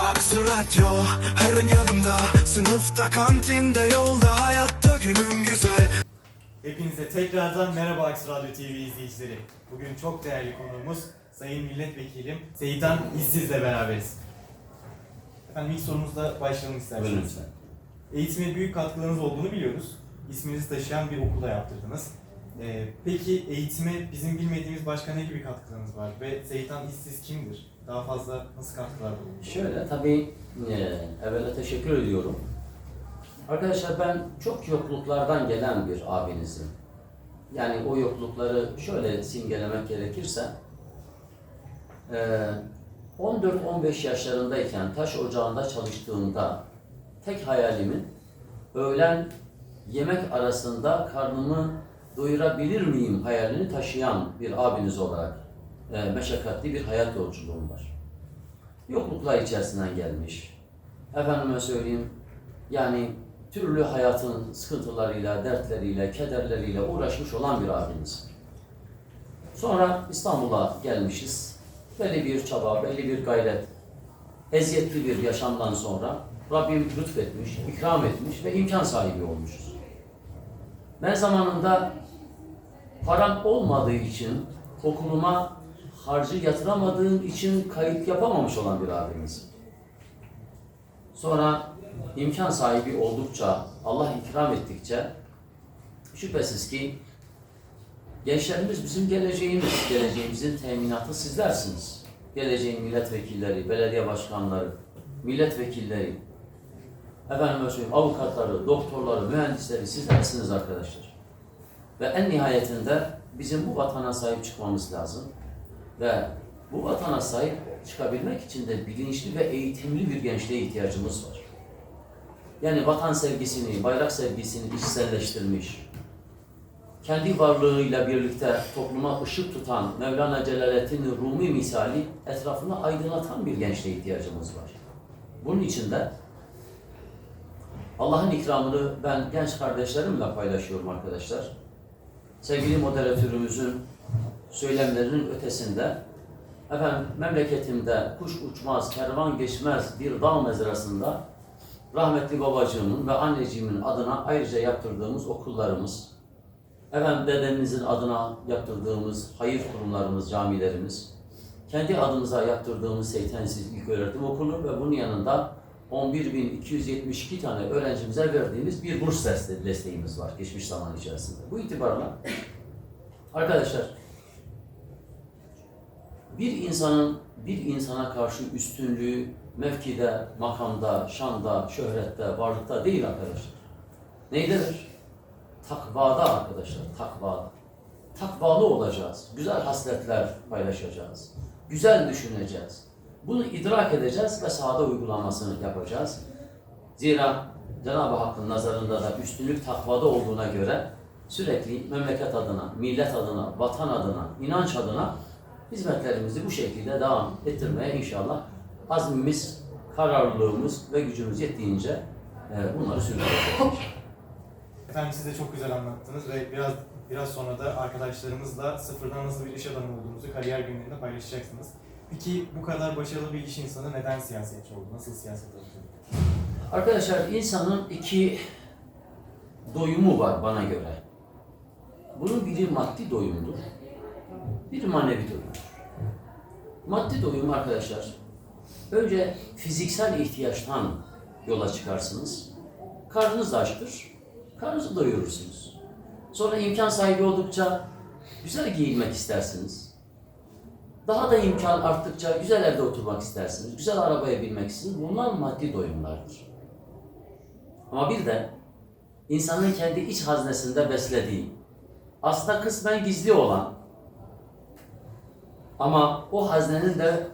Aksı radyo her an yanımda Sınıfta kantinde yolda hayatta günüm güzel Hepinize tekrardan merhaba Aks Radyo TV izleyicileri. Bugün çok değerli konuğumuz Sayın Milletvekilim Seyitan İşsiz'le beraberiz. Efendim ilk sorumuzla başlayalım isterseniz. Buyurun lütfen. Eğitime büyük katkılarınız olduğunu biliyoruz. İsminizi taşıyan bir okulda yaptırdınız. Ee, peki eğitime bizim bilmediğimiz başka ne gibi katkılarınız var? Ve Seyitan İşsiz kimdir? Daha fazla nasıl katkılar bulunmuş? Şöyle tabii e, evvela teşekkür ediyorum. Arkadaşlar ben çok yokluklardan gelen bir abinizim. Yani o yoklukları şöyle simgelemek gerekirse e, 14-15 yaşlarındayken taş ocağında çalıştığımda tek hayalimin öğlen yemek arasında karnımı doyurabilir miyim hayalini taşıyan bir abiniz olarak e, meşakkatli bir hayat yolculuğum var. Yokluklar içerisinden gelmiş. Efendime söyleyeyim yani türlü hayatın sıkıntılarıyla, dertleriyle, kederleriyle uğraşmış olan bir abimiz. Sonra İstanbul'a gelmişiz. Belli bir çaba, belli bir gayret, eziyetli bir yaşamdan sonra Rabbim lütfetmiş, ikram etmiş ve imkan sahibi olmuşuz. Ben zamanında param olmadığı için okuluma harcı yatıramadığım için kayıt yapamamış olan bir abimiz. Sonra imkan sahibi oldukça, Allah ikram ettikçe şüphesiz ki gençlerimiz bizim geleceğimiz, geleceğimizin teminatı sizlersiniz. Geleceğin milletvekilleri, belediye başkanları, milletvekilleri, efendime söyleyeyim avukatları, doktorları, mühendisleri sizlersiniz arkadaşlar. Ve en nihayetinde bizim bu vatana sahip çıkmamız lazım. Ve bu vatana sahip çıkabilmek için de bilinçli ve eğitimli bir gençliğe ihtiyacımız var. Yani vatan sevgisini, bayrak sevgisini içselleştirmiş, kendi varlığıyla birlikte topluma ışık tutan Mevlana Celaleddin Rumi misali etrafını aydınlatan bir gençliğe ihtiyacımız var. Bunun için de Allah'ın ikramını ben genç kardeşlerimle paylaşıyorum arkadaşlar. Sevgili moderatörümüzün söylemlerinin ötesinde efendim memleketimde kuş uçmaz, kervan geçmez bir dağ mezrasında rahmetli babacığımın ve anneciğimin adına ayrıca yaptırdığımız okullarımız, efendim dedemizin adına yaptırdığımız hayır kurumlarımız, camilerimiz, kendi adımıza yaptırdığımız Seytensiz İlköğretim Okulu ve bunun yanında 11.272 tane öğrencimize verdiğimiz bir burs deste- desteğimiz var geçmiş zaman içerisinde. Bu itibarla arkadaşlar bir insanın bir insana karşı üstünlüğü mevkide, makamda, şanda, şöhrette, varlıkta değil arkadaşlar. Neydedir? Takvada arkadaşlar, takvada. Takvalı olacağız. Güzel hasletler paylaşacağız. Güzel düşüneceğiz. Bunu idrak edeceğiz ve sahada uygulamasını yapacağız. Zira Cenab-ı Hakk'ın nazarında da üstünlük takvada olduğuna göre sürekli memleket adına, millet adına, vatan adına, inanç adına hizmetlerimizi bu şekilde devam ettirmeye inşallah azmimiz, kararlılığımız ve gücümüz yettiğince e, bunları sürdüreceğiz. Efendim siz de çok güzel anlattınız ve biraz biraz sonra da arkadaşlarımızla sıfırdan nasıl bir iş adamı olduğunuzu kariyer günlerinde paylaşacaksınız. Peki bu kadar başarılı bir iş insanı neden siyasetçi oldu? Nasıl siyaset atıldı? Arkadaşlar insanın iki doyumu var bana göre. Bunun biri maddi doyumdur. Biri manevi doyumdur. Maddi doyum arkadaşlar. Önce fiziksel ihtiyaçtan yola çıkarsınız. Karnınız da açtır. Karnınızı doyurursunuz. Sonra imkan sahibi oldukça güzel giyinmek istersiniz. Daha da imkan arttıkça güzel evde oturmak istersiniz. Güzel arabaya binmek istersiniz. Bunlar maddi doyumlardır. Ama bir de insanın kendi iç haznesinde beslediği, aslında kısmen gizli olan ama o haznenin de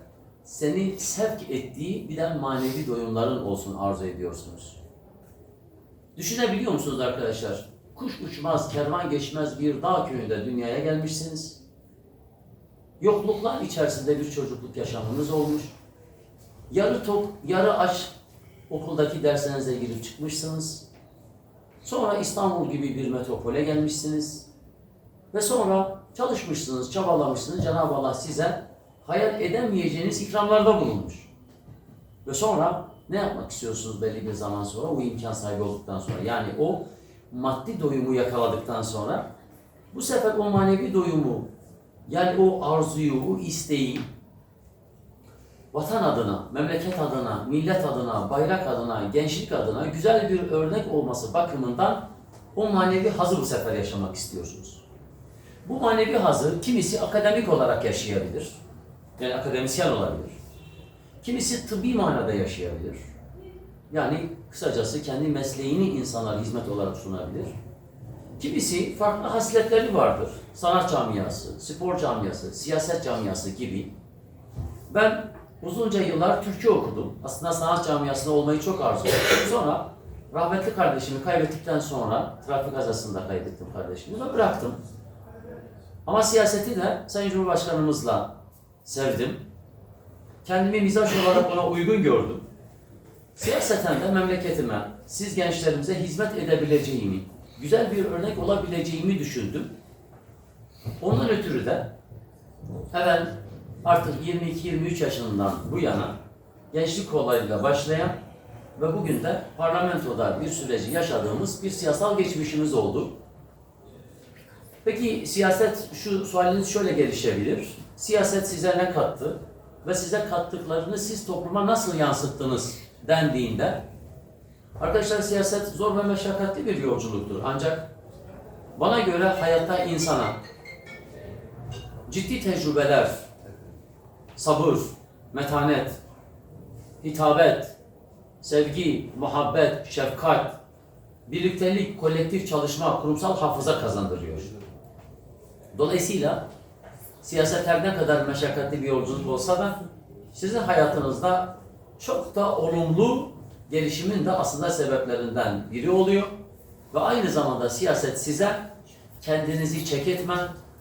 seni sevk ettiği bir manevi doyumların olsun arzu ediyorsunuz. Düşünebiliyor musunuz arkadaşlar? Kuş uçmaz, kervan geçmez bir dağ köyünde dünyaya gelmişsiniz. Yokluklar içerisinde bir çocukluk yaşamınız olmuş. Yarı tok, yarı aç okuldaki derslerinize girip çıkmışsınız. Sonra İstanbul gibi bir metropole gelmişsiniz. Ve sonra çalışmışsınız, çabalamışsınız. Cenab-ı Allah size hayal edemeyeceğiniz ikramlarda bulunmuş. Ve sonra ne yapmak istiyorsunuz belli bir zaman sonra o imkan sahibi olduktan sonra yani o maddi doyumu yakaladıktan sonra bu sefer o manevi doyumu yani o arzuyu, o isteği vatan adına, memleket adına, millet adına, bayrak adına, gençlik adına güzel bir örnek olması bakımından o manevi hazı bu sefer yaşamak istiyorsunuz. Bu manevi hazı kimisi akademik olarak yaşayabilir. Yani akademisyen olabilir. Kimisi tıbbi manada yaşayabilir. Yani kısacası kendi mesleğini insanlara hizmet olarak sunabilir. Kimisi farklı hasletleri vardır. Sanat camiası, spor camiası, siyaset camiası gibi. Ben uzunca yıllar Türkçe okudum. Aslında sanat camiasında olmayı çok arzu ettim. Sonra rahmetli kardeşimi kaybettikten sonra trafik kazasında kaybettim kardeşimi ve bıraktım. Ama siyaseti de Sayın Cumhurbaşkanımızla sevdim. Kendimi mizaç olarak ona uygun gördüm. Siyaseten de memleketime, siz gençlerimize hizmet edebileceğimi, güzel bir örnek olabileceğimi düşündüm. Ondan ötürü de hemen artık 22-23 yaşından bu yana gençlik kollarıyla başlayan ve bugün de parlamentoda bir süreci yaşadığımız bir siyasal geçmişimiz oldu. Peki siyaset, şu sualiniz şöyle gelişebilir. Siyaset size ne kattı? Ve size kattıklarını siz topluma nasıl yansıttınız dendiğinde Arkadaşlar siyaset zor ve meşakkatli bir yolculuktur. Ancak bana göre hayatta insana ciddi tecrübeler, sabır, metanet, hitabet, sevgi, muhabbet, şefkat, birliktelik, kolektif çalışma, kurumsal hafıza kazandırıyor. Dolayısıyla siyaset her ne kadar meşakkatli bir yolculuk olsa da sizin hayatınızda çok da olumlu gelişimin de aslında sebeplerinden biri oluyor. Ve aynı zamanda siyaset size kendinizi çek etme,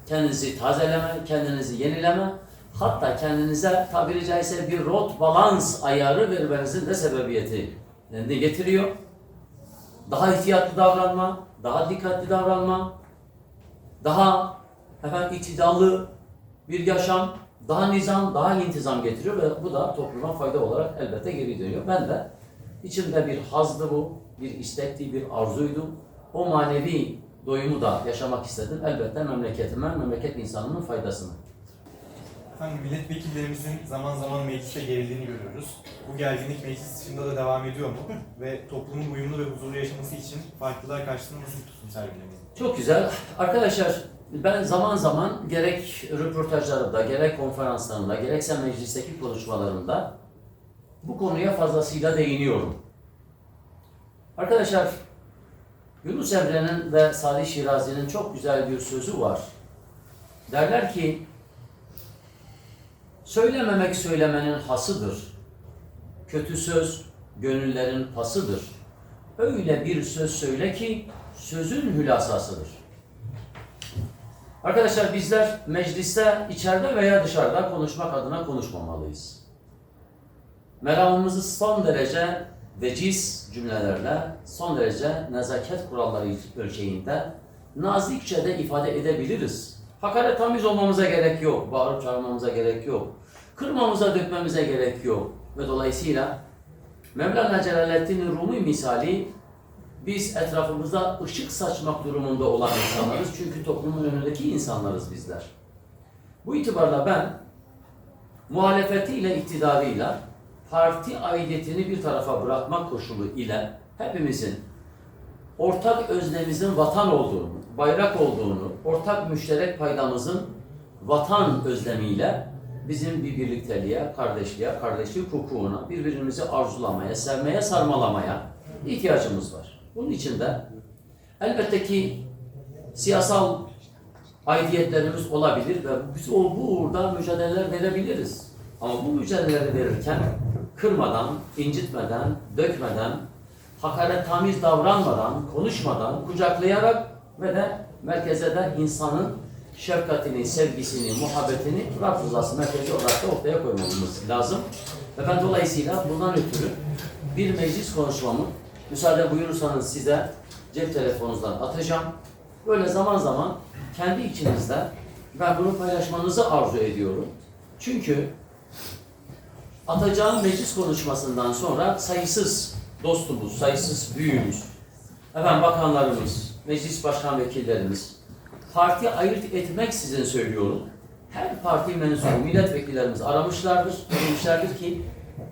kendinizi tazeleme, kendinizi yenileme, hatta kendinize tabiri caizse bir rot balans ayarı vermenizin de sebebiyeti ne getiriyor. Daha ihtiyatlı davranma, daha dikkatli davranma, daha efendim itidallı bir yaşam, daha nizam, daha intizam getiriyor ve bu da topluma fayda olarak elbette geri dönüyor. Ben de içimde bir hazdı bu, bir istekti, bir arzuydu. O manevi doyumu da yaşamak istedim. Elbette memleketime, memleket insanının faydasını. Efendim milletvekillerimizin zaman zaman mecliste gerildiğini görüyoruz. Bu gerginlik meclis dışında da devam ediyor mu? ve toplumun uyumlu ve huzurlu yaşaması için farklılar karşısında nasıl tutum sergilemeli? Çok güzel. Arkadaşlar ben zaman zaman gerek röportajlarımda, gerek konferanslarımda, gerekse meclisteki konuşmalarımda bu konuya fazlasıyla değiniyorum. Arkadaşlar Yunus Emre'nin ve Salih Şirazi'nin çok güzel bir sözü var. Derler ki Söylememek söylemenin hasıdır. Kötü söz gönüllerin pasıdır. Öyle bir söz söyle ki sözün hülasasıdır. Arkadaşlar bizler mecliste içeride veya dışarıda konuşmak adına konuşmamalıyız. Meramımızı son derece veciz cümlelerle, son derece nezaket kuralları ölçeğinde nazikçe de ifade edebiliriz. Hakaret tamiz olmamıza gerek yok, bağırıp çağırmamıza gerek yok, kırmamıza dökmemize gerek yok. Ve dolayısıyla Mevlana Celaleddin Rumi misali biz etrafımızda ışık saçmak durumunda olan insanlarız. Çünkü toplumun önündeki insanlarız bizler. Bu itibarla ben muhalefetiyle, iktidarıyla parti aidiyetini bir tarafa bırakmak koşulu ile hepimizin ortak özlemimizin vatan olduğunu, bayrak olduğunu, ortak müşterek paydamızın vatan özlemiyle bizim bir birlikteliğe, kardeşliğe, kardeşlik hukukuna, birbirimizi arzulamaya, sevmeye, sarmalamaya ihtiyacımız var. Bunun için de elbette ki siyasal aidiyetlerimiz olabilir ve biz o bu uğurda mücadeleler verebiliriz. Ama bu mücadeleleri verirken kırmadan, incitmeden, dökmeden, hakaret tamiz davranmadan, konuşmadan, kucaklayarak ve de merkeze de insanın şefkatini, sevgisini, muhabbetini Rab rızası merkezi olarak da ortaya koymamız lazım. Ve ben dolayısıyla bundan ötürü bir meclis konuşmamı müsaade buyurursanız size cep telefonunuzdan atacağım. Böyle zaman zaman kendi içinizde ben bunu paylaşmanızı arzu ediyorum. Çünkü atacağım meclis konuşmasından sonra sayısız dostumuz, sayısız büyüğümüz, efendim bakanlarımız, meclis başkan vekillerimiz, parti ayırt etmeksizin söylüyorum. Her parti mensubu milletvekillerimiz aramışlardır, demişlerdir ki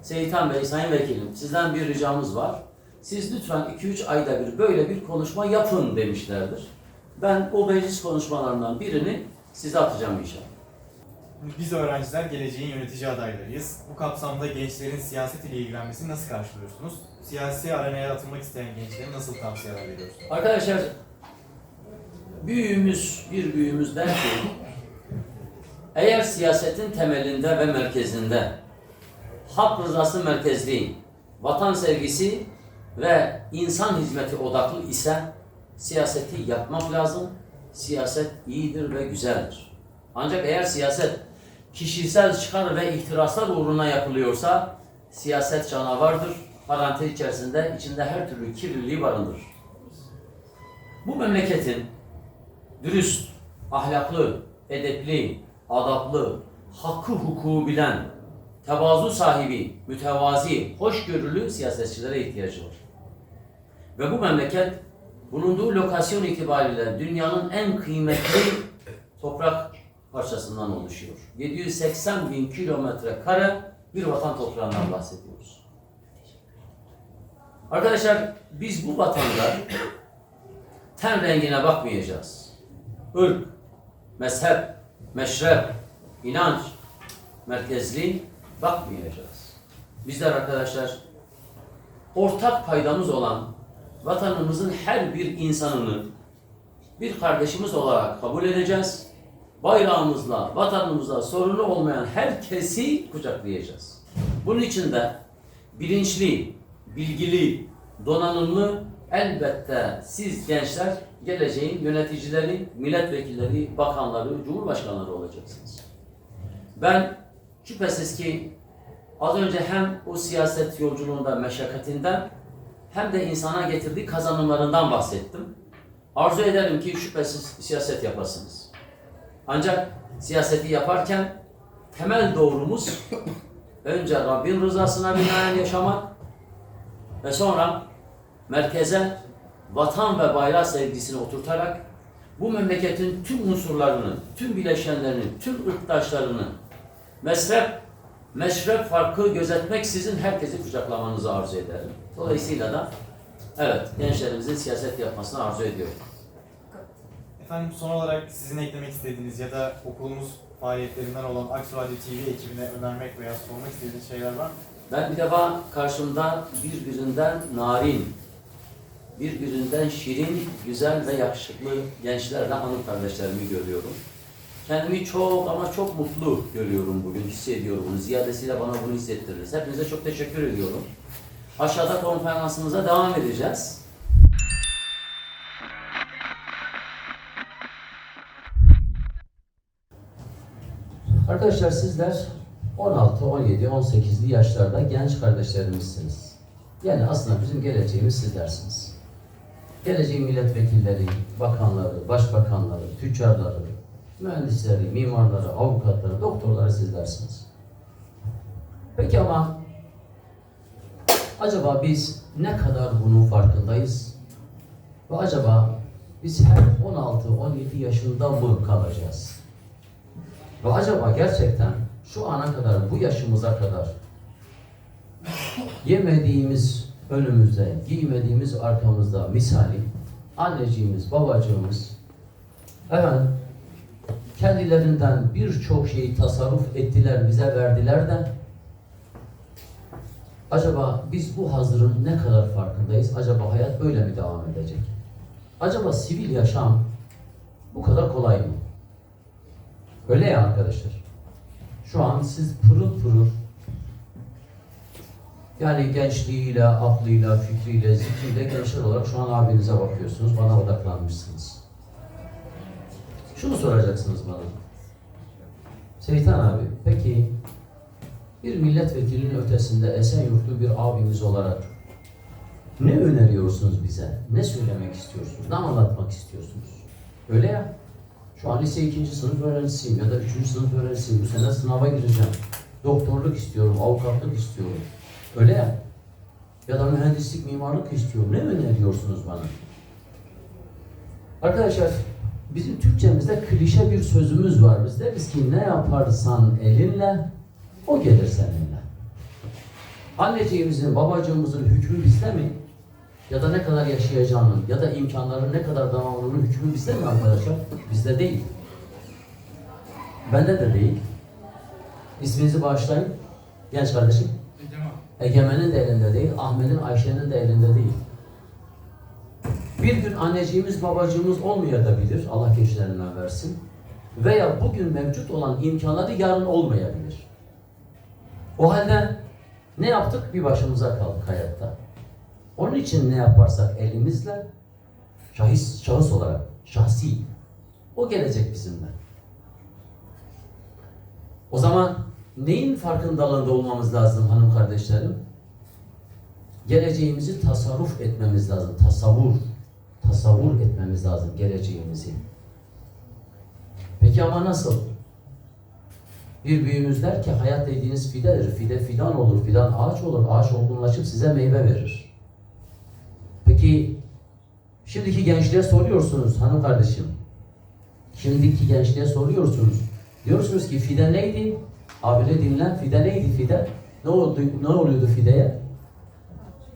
Seyitan Bey, Sayın Vekilim sizden bir ricamız var. Siz lütfen 2-3 ayda bir böyle bir konuşma yapın demişlerdir. Ben o meclis konuşmalarından birini size atacağım inşallah. Biz öğrenciler geleceğin yönetici adaylarıyız. Bu kapsamda gençlerin siyaset ile ilgilenmesini nasıl karşılıyorsunuz? Siyasi arenaya atılmak isteyen gençlere nasıl tavsiyeler veriyorsunuz? Arkadaşlar büyüğümüz, bir büyüğümüz der ki eğer siyasetin temelinde ve merkezinde halk rızası merkezli, vatan sevgisi ve insan hizmeti odaklı ise siyaseti yapmak lazım. Siyaset iyidir ve güzeldir. Ancak eğer siyaset kişisel çıkar ve ihtiraslar uğruna yapılıyorsa siyaset canavardır. Parantez içerisinde içinde her türlü kirliliği barındırır. Bu memleketin dürüst, ahlaklı, edepli, adaplı, hakkı hukuku bilen, tevazu sahibi, mütevazi, hoşgörülü siyasetçilere ihtiyacı var. Ve bu memleket bulunduğu lokasyon itibariyle dünyanın en kıymetli toprak parçasından oluşuyor. 780 bin kilometre kare bir vatan toprağından bahsediyoruz. Arkadaşlar biz bu vatanda ten rengine bakmayacağız. Irk, mezhep, meşrep, inanç merkezli bakmayacağız. Bizler arkadaşlar ortak paydamız olan vatanımızın her bir insanını bir kardeşimiz olarak kabul edeceğiz. Bayrağımızla, vatanımızla sorunu olmayan herkesi kucaklayacağız. Bunun için de bilinçli, bilgili, donanımlı elbette siz gençler geleceğin yöneticileri, milletvekilleri, bakanları, cumhurbaşkanları olacaksınız. Ben şüphesiz ki az önce hem o siyaset yolculuğunda meşakkatinden hem de insana getirdiği kazanımlarından bahsettim. Arzu ederim ki şüphesiz siyaset yapasınız. Ancak siyaseti yaparken temel doğrumuz önce Rabbin rızasına binaen yaşamak ve sonra merkeze vatan ve bayrağı sevgisini oturtarak bu memleketin tüm unsurlarını, tüm bileşenlerini, tüm ırktaşlarını mesrep, meşrep farkı gözetmeksizin herkesi kucaklamanızı arzu ederim. Dolayısıyla da evet gençlerimizin siyaset yapmasını arzu ediyorum. Efendim son olarak sizin eklemek istediğiniz ya da okulumuz faaliyetlerinden olan Aksu Radyo TV ekibine önermek veya sormak istediğiniz şeyler var mı? Ben bir defa karşımda birbirinden narin, birbirinden şirin, güzel ve yakışıklı gençlerle hanım kardeşlerimi görüyorum. Kendimi çok ama çok mutlu görüyorum bugün, hissediyorum bunu. Ziyadesiyle bana bunu hissettirdiniz. Hepinize çok teşekkür ediyorum. Aşağıda konferansımıza devam edeceğiz. Arkadaşlar sizler 16, 17, 18'li yaşlarda genç kardeşlerimizsiniz. Yani aslında bizim geleceğimiz sizlersiniz. Geleceğin milletvekilleri, bakanları, başbakanları, tüccarları, mühendisleri, mimarları, avukatları, doktorları sizlersiniz. Peki ama acaba biz ne kadar bunun farkındayız? Ve acaba biz her 16-17 yaşında mı kalacağız? Ve acaba gerçekten şu ana kadar, bu yaşımıza kadar yemediğimiz önümüzde, giymediğimiz arkamızda misali anneciğimiz, babacığımız efendim kendilerinden birçok şeyi tasarruf ettiler, bize verdiler de acaba biz bu hazırın ne kadar farkındayız? Acaba hayat böyle mi devam edecek? Acaba sivil yaşam bu kadar kolay mı? Öyle ya arkadaşlar. Şu an siz pırıl pırıl yani gençliğiyle, aklıyla, fikriyle, zikriyle gençler olarak şu an abinize bakıyorsunuz, bana odaklanmışsınız. Şunu soracaksınız bana. Seytan abi, peki bir milletvekilinin ötesinde Esenyurtlu bir abimiz olarak ne öneriyorsunuz bize? Ne söylemek istiyorsunuz? Ne anlatmak istiyorsunuz? Öyle ya. Şu an lise ikinci sınıf öğrencisiyim ya da üçüncü sınıf öğrencisiyim. Bu sene sınava gireceğim. Doktorluk istiyorum, avukatlık istiyorum. Öyle ya. Ya da mühendislik, mimarlık istiyorum. Ne öneriyorsunuz bana? Arkadaşlar bizim Türkçemizde klişe bir sözümüz var. Biz deriz ki ne yaparsan elinle o gelir seninle. Anneciğimizin, babacığımızın hükmü bizde mi? Ya da ne kadar yaşayacağının ya da imkanların ne kadar devamlılığının hükmü bizde mi arkadaşlar? Bizde değil. Bende de değil. İsminizi bağışlayın. Genç kardeşim. Egemen'in de elinde değil, Ahmet'in, Ayşe'nin de elinde değil. Bir gün anneciğimiz, babacığımız olmayabilir, Allah geçlerinden versin. Veya bugün mevcut olan imkanları yarın olmayabilir. O halde ne yaptık? Bir başımıza kaldık hayatta. Onun için ne yaparsak elimizle, şahıs, şahıs olarak, şahsi, o gelecek bizimle. O zaman neyin farkındalığında olmamız lazım hanım kardeşlerim? Geleceğimizi tasarruf etmemiz lazım. Tasavvur. Tasavvur etmemiz lazım geleceğimizi. Peki ama nasıl? Bir büyüğümüz der ki hayat dediğiniz fidedir. Fide fidan olur, fidan ağaç olur. Ağaç olgunlaşıp size meyve verir. Peki şimdiki gençliğe soruyorsunuz hanım kardeşim. Şimdiki gençliğe soruyorsunuz. Diyorsunuz ki fide neydi? Abile dinlen. Fide neydi fide? Ne oldu? Ne oluyordu fideye?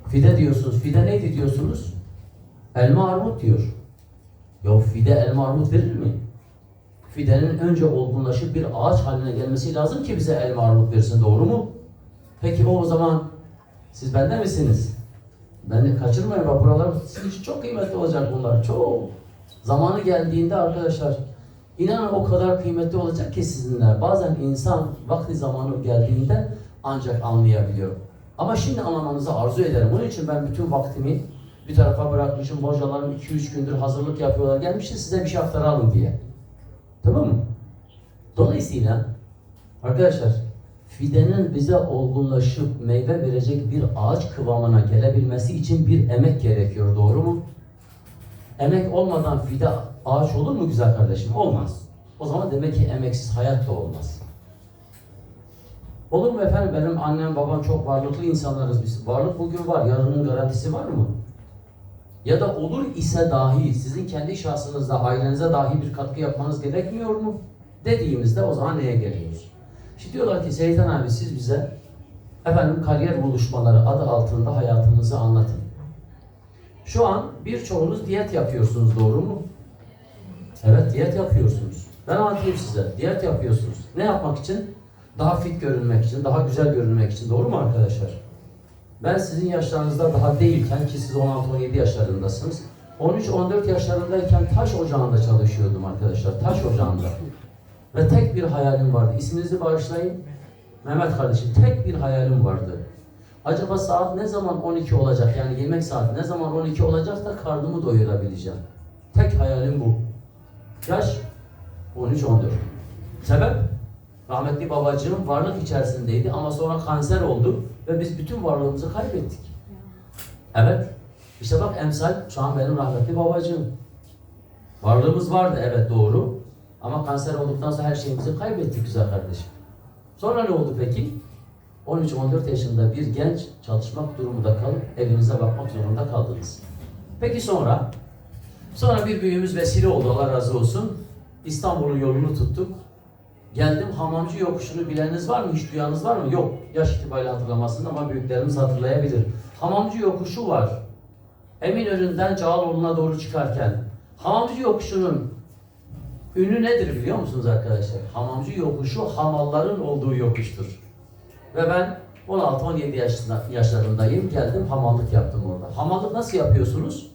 Fide diyorsunuz. Fide neydi diyorsunuz? Elma armut diyor. Ya fide elma armut verir mi? Fidenin önce olgunlaşıp bir ağaç haline gelmesi lazım ki bize elma armut versin. Doğru mu? Peki o zaman siz bende misiniz? Beni kaçırmayın bak buralar sizin için çok kıymetli olacak bunlar. Çok. Zamanı geldiğinde arkadaşlar inanın o kadar kıymetli olacak ki sizinle. Bazen insan vakti zamanı geldiğinde ancak anlayabiliyor. Ama şimdi anlamanızı arzu ederim. Onun için ben bütün vaktimi bir tarafa bırakmışım. Hocalarım 2-3 gündür hazırlık yapıyorlar. Gelmişti size bir şey aktaralım diye. Tamam mı? Dolayısıyla arkadaşlar fidenin bize olgunlaşıp meyve verecek bir ağaç kıvamına gelebilmesi için bir emek gerekiyor. Doğru mu? Emek olmadan fide ağaç olur mu güzel kardeşim? Olmaz. O zaman demek ki emeksiz hayat da olmaz. Olur mu efendim? Benim annem babam çok varlıklı insanlarız biz. Varlık bugün var. Yarının garantisi var mı? Ya da olur ise dahi sizin kendi şahsınızda ailenize dahi bir katkı yapmanız gerekmiyor mu? Dediğimizde o zaman neye geliyoruz? Şimdi diyorlar ki Seydan abi siz bize efendim kariyer buluşmaları adı altında hayatınızı anlatın. Şu an birçoğunuz diyet yapıyorsunuz doğru mu? Evet diyet yapıyorsunuz. Ben anlatayım size. Diyet yapıyorsunuz. Ne yapmak için? Daha fit görünmek için, daha güzel görünmek için. Doğru mu arkadaşlar? Ben sizin yaşlarınızda daha değilken ki siz 16-17 yaşlarındasınız. 13-14 yaşlarındayken taş ocağında çalışıyordum arkadaşlar. Taş ocağında. Ve tek bir hayalim vardı. İsminizi bağışlayın. Mehmet kardeşim tek bir hayalim vardı. Acaba saat ne zaman 12 olacak? Yani yemek saati ne zaman 12 olacak da karnımı doyurabileceğim. Tek hayalim bu. Yaş 13-14. Sebep? Rahmetli babacığım varlık içerisindeydi ama sonra kanser oldu ve biz bütün varlığımızı kaybettik. Evet. İşte bak emsal şu an benim rahmetli babacığım. Varlığımız vardı evet doğru. Ama kanser olduktan sonra her şeyimizi kaybettik güzel kardeşim. Sonra ne oldu peki? 13-14 yaşında bir genç çalışmak durumunda kalıp evinize bakmak zorunda kaldınız. Peki sonra? Sonra bir büyüğümüz vesile oldu Allah razı olsun. İstanbul'un yolunu tuttuk. Geldim hamamcı yokuşunu bileniniz var mı? Hiç duyanız var mı? Yok. Yaş itibariyle hatırlamasın ama büyüklerimiz hatırlayabilir. Hamamcı yokuşu var. Eminönü'nden Cağaloğlu'na doğru çıkarken. Hamamcı yokuşunun ünü nedir biliyor musunuz arkadaşlar? Hamamcı yokuşu hamalların olduğu yokuştur. Ve ben 16-17 yaşında, yaşlarındayım. Geldim hamallık yaptım orada. Hamallık nasıl yapıyorsunuz?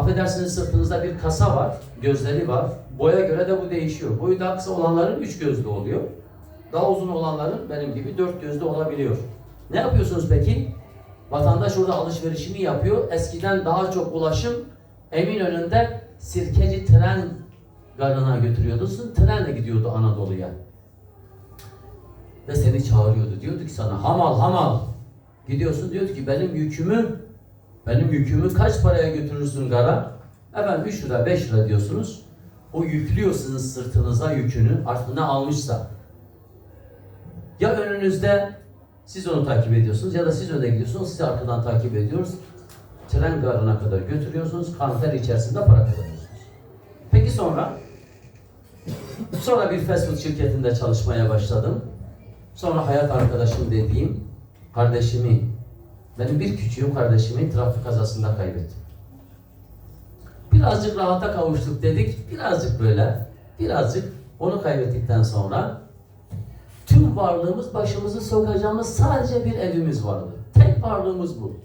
Affedersiniz sırtınızda bir kasa var, gözleri var. Boya göre de bu değişiyor. Boyu daha kısa olanların üç gözlü oluyor. Daha uzun olanların benim gibi dört gözlü olabiliyor. Ne yapıyorsunuz peki? Vatandaş orada alışverişini yapıyor. Eskiden daha çok ulaşım Eminönü'nde Sirkeci tren garına götürüyorsun. Trenle gidiyordu Anadolu'ya. Ve seni çağırıyordu. Diyordu ki sana hamal hamal. Gidiyorsun diyordu ki benim yükümü benim yükümü kaç paraya götürürsün gara? Efendim 3 lira 5 lira diyorsunuz. O yüklüyorsunuz sırtınıza yükünü artık ne almışsa. Ya önünüzde siz onu takip ediyorsunuz ya da siz öne gidiyorsunuz, sizi arkadan takip ediyoruz. Tren garına kadar götürüyorsunuz, kanter içerisinde para kazanıyorsunuz. Peki sonra? Sonra bir fast food şirketinde çalışmaya başladım. Sonra hayat arkadaşım dediğim kardeşimi, benim bir küçüğüm kardeşimi trafik kazasında kaybettim. Birazcık rahata kavuştuk dedik, birazcık böyle, birazcık onu kaybettikten sonra tüm varlığımız, başımızı sokacağımız sadece bir evimiz vardı. Tek varlığımız bu.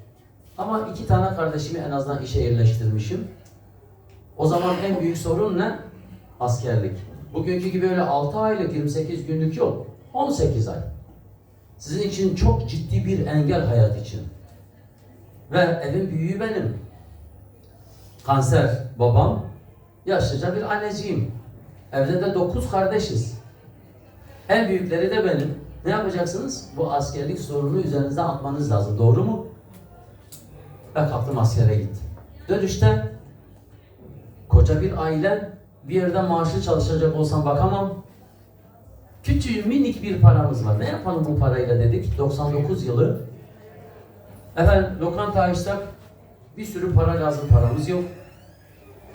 Ama iki tane kardeşimi en azından işe yerleştirmişim. O zaman en büyük sorun ne? Askerlik. Bugünkü gibi öyle 6 aylık 28 günlük yok. 18 ay. Sizin için çok ciddi bir engel hayat için. Ve evin büyüğü benim. Kanser babam. Yaşlıca bir anneciğim. Evde de 9 kardeşiz. En büyükleri de benim. Ne yapacaksınız? Bu askerlik sorunu üzerinizden atmanız lazım. Doğru mu? Ben kalktım askere gittim. Dönüşte koca bir aile bir yerde maaşlı çalışacak olsam bakamam. Küçüğü minik bir paramız var. Ne yapalım bu parayla dedik. 99 yılı. Efendim lokanta açsak bir sürü para lazım paramız yok.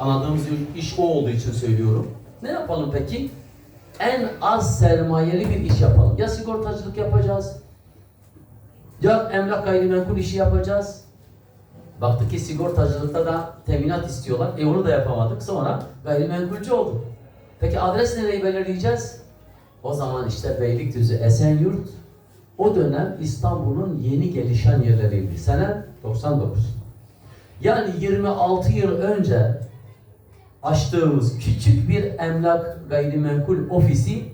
Anladığımız iş o olduğu için söylüyorum. Ne yapalım peki? En az sermayeli bir iş yapalım. Ya sigortacılık yapacağız. Ya emlak gayrimenkul işi yapacağız. Baktık ki sigortacılıkta da teminat istiyorlar. E onu da yapamadık. Sonra gayrimenkulcü olduk. Peki adres nereyi belirleyeceğiz? O zaman işte Beylikdüzü, Esenyurt o dönem İstanbul'un yeni gelişen yerleriydi. Sene 99. Yani 26 yıl önce açtığımız küçük bir emlak gayrimenkul ofisi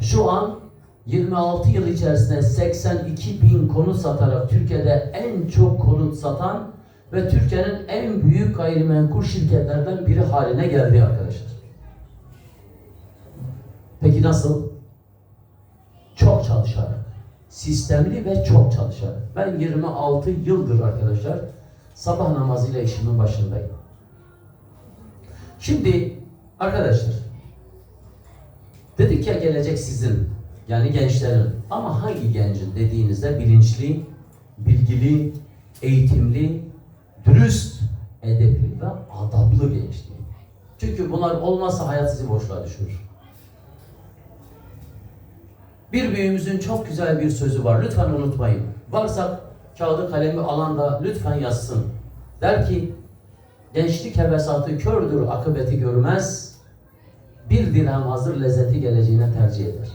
şu an 26 yıl içerisinde 82 bin konut satarak Türkiye'de en çok konut satan ve Türkiye'nin en büyük gayrimenkul şirketlerden biri haline geldi arkadaşlar. Peki nasıl? Çok çalışarak. Sistemli ve çok çalışarak. Ben 26 yıldır arkadaşlar sabah namazıyla işimin başındayım. Şimdi arkadaşlar dedik ya gelecek sizin yani gençlerin ama hangi gencin dediğinizde bilinçli, bilgili, eğitimli, dürüst, edepli ve adaplı gençliği. Çünkü bunlar olmazsa hayat sizi boşluğa düşürür. Bir büyüğümüzün çok güzel bir sözü var. Lütfen unutmayın. Varsa kağıdı kalemi alan da lütfen yazsın. Der ki, gençlik hevesatı kördür, akıbeti görmez. Bir dirhem hazır lezzeti geleceğine tercih eder.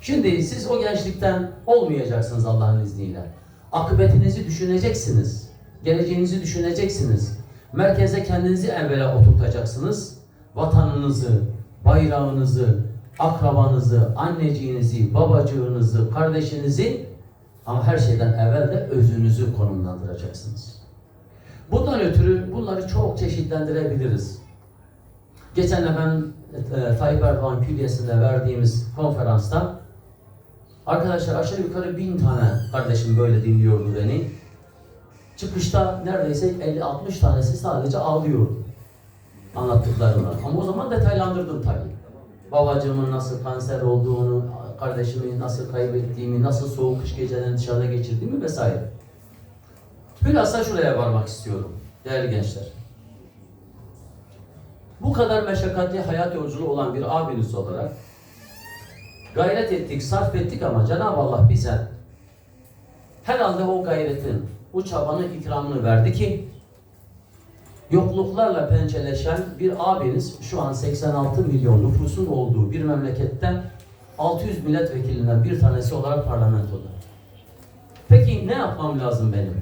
Şimdi siz o gençlikten olmayacaksınız Allah'ın izniyle. Akıbetinizi düşüneceksiniz. Geleceğinizi düşüneceksiniz. Merkeze kendinizi evvela oturtacaksınız. Vatanınızı, bayrağınızı, akrabanızı, anneciğinizi, babacığınızı, kardeşinizi ama her şeyden evvel de özünüzü konumlandıracaksınız. Bundan ötürü bunları çok çeşitlendirebiliriz. Geçen ben e, Tayyip Erdoğan Külliyesi'nde verdiğimiz konferansta arkadaşlar aşağı yukarı bin tane kardeşim böyle dinliyordu beni. Çıkışta neredeyse 50-60 tanesi sadece ağlıyordu anlattıklarımla. Ama o zaman detaylandırdım tabii. Babacığımın nasıl kanser olduğunu, kardeşimi nasıl kaybettiğimi, nasıl soğuk kış gecelerini dışarıda geçirdiğimi vesaire. Bilhassa şuraya varmak istiyorum değerli gençler. Bu kadar meşakkatli hayat yolculuğu olan bir abiniz olarak gayret ettik, sarf ettik ama Cenab-ı Allah bize herhalde o gayretin, bu çabanın ikramını verdi ki yokluklarla pençeleşen bir abiniz şu an 86 milyon nüfusun olduğu bir memlekette 600 milletvekilinden bir tanesi olarak parlamentoda. Peki ne yapmam lazım benim?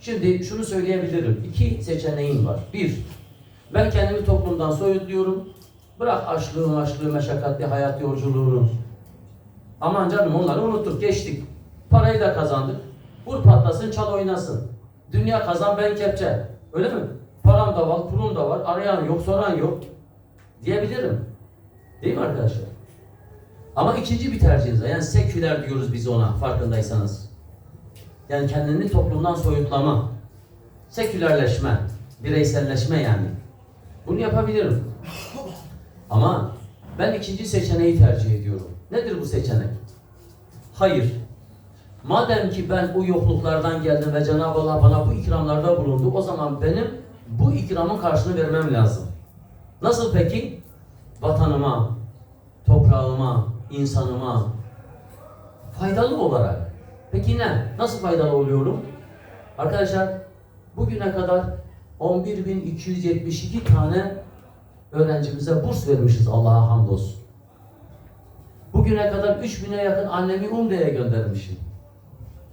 Şimdi şunu söyleyebilirim. İki seçeneğim var. Bir, ben kendimi toplumdan soyutluyorum. Bırak açlığı, açlığı, meşakkatli hayat yolculuğunu. Aman canım onları unuttuk, geçtik. Parayı da kazandık. Vur patlasın, çal oynasın. Dünya kazan, ben kepçe. Öyle mi? Param da var, pulum da var, arayan yok, soran yok. Diyebilirim. Değil mi arkadaşlar? Ama ikinci bir tercihiniz var. Yani seküler diyoruz biz ona, farkındaysanız. Yani kendini toplumdan soyutlama. Sekülerleşme, bireyselleşme yani. Bunu yapabilirim. Ama ben ikinci seçeneği tercih ediyorum. Nedir bu seçenek? Hayır. Madem ki ben o yokluklardan geldim ve Cenab-ı Allah bana bu ikramlarda bulundu, o zaman benim bu ikramın karşılığını vermem lazım. Nasıl peki? Vatanıma, toprağıma, insanıma faydalı olarak. Peki ne? Nasıl faydalı oluyorum? Arkadaşlar bugüne kadar 11.272 tane öğrencimize burs vermişiz Allah'a hamdolsun. Bugüne kadar 3000'e yakın annemi Umre'ye göndermişim.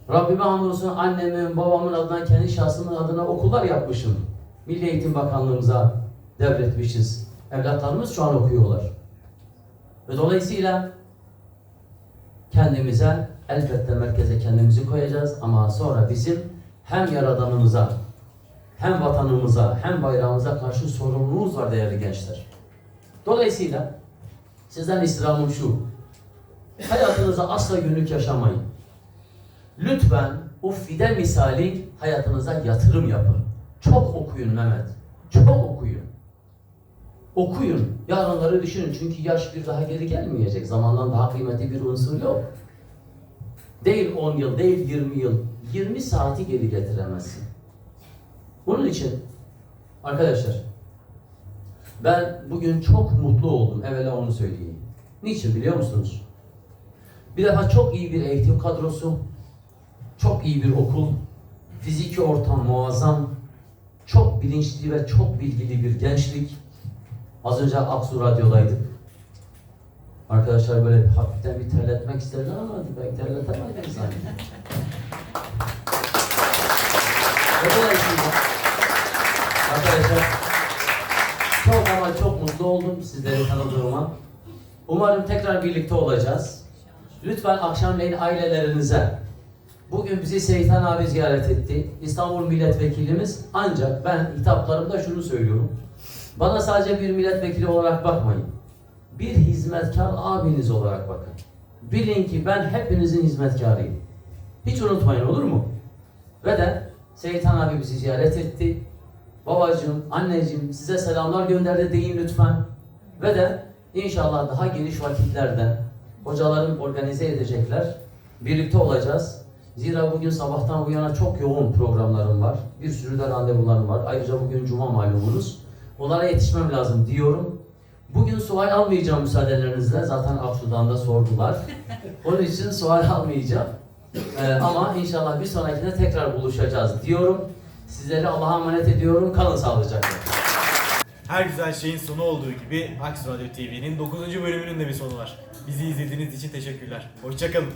Rabbime hamdolsun annemin, babamın adına, kendi şahsımın adına okullar yapmışım. Milli Eğitim Bakanlığımıza devretmişiz. Evlatlarımız şu an okuyorlar. Ve dolayısıyla kendimize, elbette merkeze kendimizi koyacağız ama sonra bizim hem Yaradanımıza, hem vatanımıza, hem bayrağımıza karşı sorumluluğumuz var değerli gençler. Dolayısıyla sizden istirhamım şu, hayatınıza asla günlük yaşamayın. Lütfen o fide misali hayatınıza yatırım yapın. Çok okuyun Mehmet. Çok okuyun. Okuyun. Yarınları düşünün. Çünkü yaş bir daha geri gelmeyecek. Zamandan daha kıymetli bir unsur yok. Değil 10 yıl, değil 20 yıl. 20 saati geri getiremezsin. Bunun için arkadaşlar ben bugün çok mutlu oldum. Evvela onu söyleyeyim. Niçin biliyor musunuz? Bir defa çok iyi bir eğitim kadrosu, çok iyi bir okul, fiziki ortam muazzam, çok bilinçli ve çok bilgili bir gençlik. Az önce Aksu Radyo'daydık. Arkadaşlar böyle hafiften bir terletmek istediler ama ben terletemedim sanki. Arkadaşlar çok ama çok mutlu oldum sizleri tanıdığıma. Umarım tekrar birlikte olacağız. Lütfen akşamleyin ailelerinize Bugün bizi Seytan abi ziyaret etti. İstanbul milletvekilimiz ancak ben hitaplarımda şunu söylüyorum. Bana sadece bir milletvekili olarak bakmayın. Bir hizmetkar abiniz olarak bakın. Bilin ki ben hepinizin hizmetkarıyım. Hiç unutmayın olur mu? Ve de Seytan abi bizi ziyaret etti. Babacığım, anneciğim size selamlar gönderdi deyin lütfen. Ve de inşallah daha geniş vakitlerde hocalarım organize edecekler. Birlikte olacağız. Zira bugün sabahtan bu yana çok yoğun programlarım var. Bir sürü de randevularım var. Ayrıca bugün cuma malumunuz. Onlara yetişmem lazım diyorum. Bugün sual almayacağım müsaadelerinizle. Zaten Aksu'dan da sordular. Onun için sual almayacağım. Ee, ama inşallah bir sonrakinde tekrar buluşacağız diyorum. Sizleri Allah'a emanet ediyorum. Kalın sağlıcakla. Her güzel şeyin sonu olduğu gibi Aks Radyo TV'nin 9. bölümünün de bir sonu var. Bizi izlediğiniz için teşekkürler. Hoşçakalın.